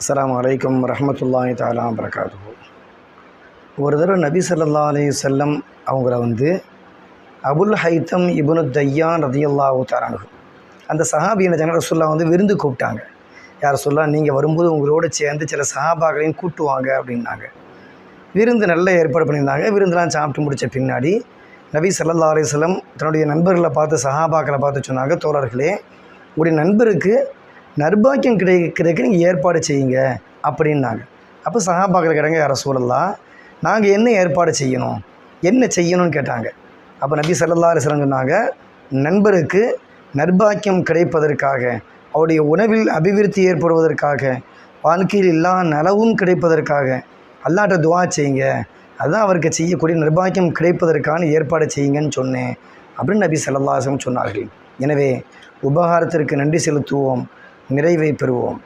அஸ்லாம் அலைக்கும் ரஹமத்துல்லாஹி தாலா வரகாத்துஹு ஒரு தடவை நபி சல்லா அலி செல்லம் அவங்கள வந்து அபுல் ஹைத்தம் இபுனு தையான் ரதியல்லாஹு தாரானு அந்த சஹாபியின் ஜன ரசுல்லா வந்து விருந்து கூப்பிட்டாங்க. யார் சொல்லா நீங்கள் வரும்போது உங்களோட சேர்ந்து சில சஹாபாக்களையும் கூட்டுவாங்க அப்படின்னாங்க. விருந்து நல்ல ஏற்பாடு பண்ணியிருந்தாங்க. விருந்தெலாம் சாப்பிட்டு முடித்த பின்னாடி நபி சல்லா அலைஹி தன்னுடைய நண்பர்களை பார்த்து சஹாபாக்களை பார்த்து சொன்னாங்க. தோழர்களே உங்களுடைய நண்பருக்கு நர்பாக்கியம் கிடைக்கிறதுக்கு நீங்கள் ஏற்பாடு செய்யுங்க அப்படின்னாங்க. அப்போ சஹாபாக்கள் கிடங்க யார சூழலாம் நாங்கள் என்ன ஏற்பாடு செய்யணும்? என்ன செய்யணும்னு கேட்டாங்க. அப்போ நபி சல்லா சொன்னாங்க நண்பருக்கு நர்பாக்கியம் கிடைப்பதற்காக அவருடைய உணவில் அபிவிருத்தி ஏற்படுவதற்காக வாழ்க்கையில் எல்லா நலவும் கிடைப்பதற்காக அல்லாட்ட துவா செய்யுங்க. அதுதான் அவருக்கு செய்யக்கூடிய நிர்பாக்கியம் கிடைப்பதற்கான ஏற்பாடு செய்யுங்கன்னு சொன்னேன். அப்படின்னு நபி ஸல்லல்லாஹு சொன்னார்கள். எனவே உபகாரத்திற்கு நன்றி செலுத்துவோம். நிறைவை பெறுவோம்.